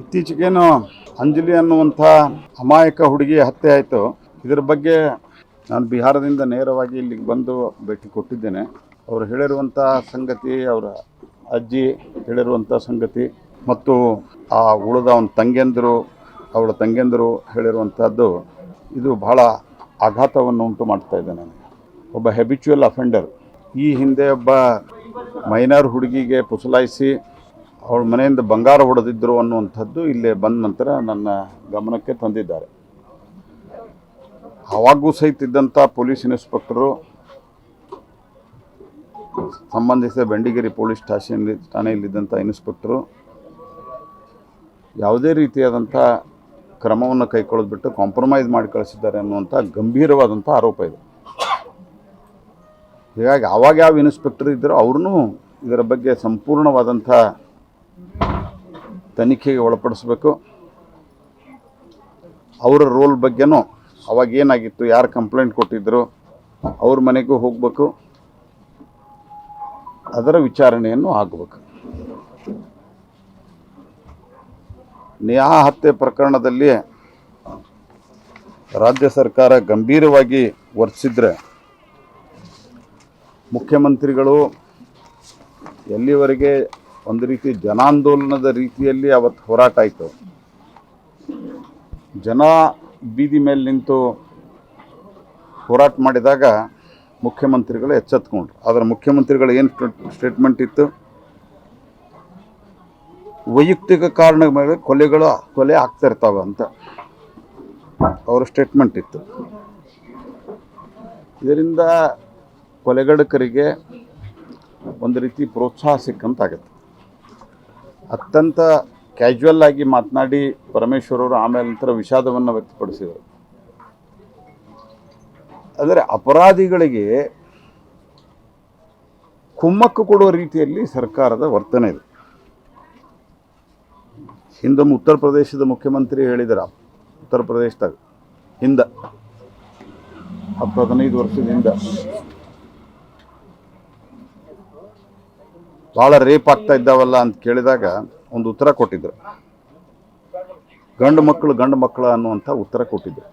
ಇತ್ತೀಚೆಗೇನು ಅಂಜಲಿ ಅನ್ನುವಂಥ ಅಮಾಯಕ ಹುಡುಗಿ ಹತ್ಯೆ ಆಯಿತು. ಇದರ ಬಗ್ಗೆ ನಾನು ಬಿಹಾರದಿಂದ ನೇರವಾಗಿ ಇಲ್ಲಿಗೆ ಬಂದು ಭೇಟಿ ಕೊಟ್ಟಿದ್ದೇನೆ. ಅವರು ಹೇಳಿರುವಂಥ ಸಂಗತಿ, ಅವರ ಅಜ್ಜಿ ಹೇಳಿರುವಂಥ ಸಂಗತಿ ಮತ್ತು ಆ ಉಳಿದ ಅವನ ತಂಗಿಯಂದರು, ಅವಳ ತಂಗಿಯಂದರು ಹೇಳಿರುವಂಥದ್ದು, ಇದು ಬಹಳ ಆಘಾತವನ್ನು ಉಂಟು ಮಾಡ್ತಾ ಇದೆ ನನಗೆ. ಒಬ್ಬ ಹೆಬಿಚುವಲ್ ಅಫೆಂಡರ್ ಈ ಹಿಂದೆ ಒಬ್ಬ ಮೈನರ್ ಹುಡುಗಿಗೆ ಪುಸಲಾಯಿಸಿ ಅವಳ ಮನೆಯಿಂದ ಬಂಗಾರ ಹೊಡೆದಿದ್ದರು ಅನ್ನುವಂಥದ್ದು ಇಲ್ಲೇ ಬಂದ ನಂತರ ನನ್ನ ಗಮನಕ್ಕೆ ತಂದಿದ್ದಾರೆ. ಅವಾಗೂ ಸಹಿತ ಇದ್ದಂಥ ಪೊಲೀಸ್ ಇನ್ಸ್ಪೆಕ್ಟರು, ಸಂಬಂಧಿಸಿದ ಬೆಂಡಿಗೇರಿ ಪೊಲೀಸ್ ಸ್ಟೇಷನ್ ಠಾಣೆಯಲ್ಲಿದ್ದಂಥ ಇನ್ಸ್ಪೆಕ್ಟರು, ಯಾವುದೇ ರೀತಿಯಾದಂಥ ಕ್ರಮವನ್ನು ಕೈಗೊಳ್ಳೋದ್ಬಿಟ್ಟು ಕಾಂಪ್ರಮೈಸ್ ಮಾಡಿ ಕಳಿಸಿದ್ದಾರೆ ಅನ್ನುವಂಥ ಗಂಭೀರವಾದಂಥ ಆರೋಪ ಇದೆ. ಹೀಗಾಗಿ ಆವಾಗ ಯಾವ ಇನ್ಸ್ಪೆಕ್ಟರ್ ಇದ್ದರೋ ಅವ್ರೂ ಇದರ ಬಗ್ಗೆ ಸಂಪೂರ್ಣವಾದಂಥ ತನಿಖೆಗೆ ಒಳಪಡಿಸ್ಬೇಕು. ಅವರ ರೋಲ್ ಬಗ್ಗೆನೂ ಅವಾಗ ಏನಾಗಿತ್ತು, ಯಾರು ಕಂಪ್ಲೇಂಟ್ ಕೊಟ್ಟಿದ್ದರು ಅವ್ರ ಮನೆಗೂ ಹೋಗಬೇಕು. ಅದರ ವಿಚಾರಣೆಯನ್ನು ಆಗಬೇಕು. ನೇಹಾ ಹತ್ಯೆ ಪ್ರಕರಣದಲ್ಲಿ ರಾಜ್ಯ ಸರ್ಕಾರ ಗಂಭೀರವಾಗಿ ವರ್ತಿಸಿದ್ರೆ ಮುಖ್ಯಮಂತ್ರಿಗಳು ಎಲ್ಲಿವರೆಗೆ ಒಂದು ರೀತಿ ಜನಾಂದೋಲನದ ರೀತಿಯಲ್ಲಿ ಅವತ್ತು ಹೋರಾಟ ಆಯಿತು. ಜನ ಬೀದಿ ಮೇಲೆ ನಿಂತು ಹೋರಾಟ ಮಾಡಿದಾಗ ಮುಖ್ಯಮಂತ್ರಿಗಳು ಎಚ್ಚೆತ್ಕೊಂಡ್ರು. ಆದರೆ ಮುಖ್ಯಮಂತ್ರಿಗಳು ಏನು ಸ್ಟೇಟ್ಮೆಂಟ್ ಇತ್ತು? ವೈಯಕ್ತಿಕ ಕಾರಣ ಮೇಲೆ ಕೊಲೆಗಳು, ಕೊಲೆ ಆಗ್ತಾ ಇರ್ತಾವೆ ಅಂತ ಅವರ ಸ್ಟೇಟ್ಮೆಂಟ್ ಇತ್ತು. ಇದರಿಂದ ಕೊಲೆಗಡಕರಿಗೆ ಒಂದು ರೀತಿ ಪ್ರೋತ್ಸಾಹ ಸಿಕ್ಕಂತಾಗತ್ತೆ. ಅತ್ಯಂತ ಕ್ಯಾಶುವಲ್ ಆಗಿ ಮಾತನಾಡಿ ಪರಮೇಶ್ವರ್ ಅವರು ಆಮೇಲೆ ನಂತರ ವಿಷಾದವನ್ನು ವ್ಯಕ್ತಪಡಿಸಿದರು. ಅಂದರೆ ಅಪರಾಧಿಗಳಿಗೆ ಕುಮ್ಮಕ್ಕು ಕೊಡುವ ರೀತಿಯಲ್ಲಿ ಸರ್ಕಾರದ ವರ್ತನೆ ಇದೆ. ಹಿಂದೆ ಉತ್ತರ ಪ್ರದೇಶದ ಮುಖ್ಯಮಂತ್ರಿ ಹೇಳಿದರ, ಉತ್ತರ ಪ್ರದೇಶದಾಗ, ಹಿಂದೆ ಹತ್ತು ಹದಿನೈದು ವರ್ಷದ ಹಿಂದೆ. ಭಾಳ ರೇಪ್ ಆಗ್ತಾ ಇದ್ದಾವಲ್ಲ ಅಂತ ಕೇಳಿದಾಗ ಒಂದು ಉತ್ತರ ಕೊಟ್ಟಿದ್ರು. ಗಂಡು ಮಕ್ಕಳು ಗಂಡು ಮಕ್ಕಳು ಅನ್ನುವಂಥ ಉತ್ತರ ಕೊಟ್ಟಿದ್ರು.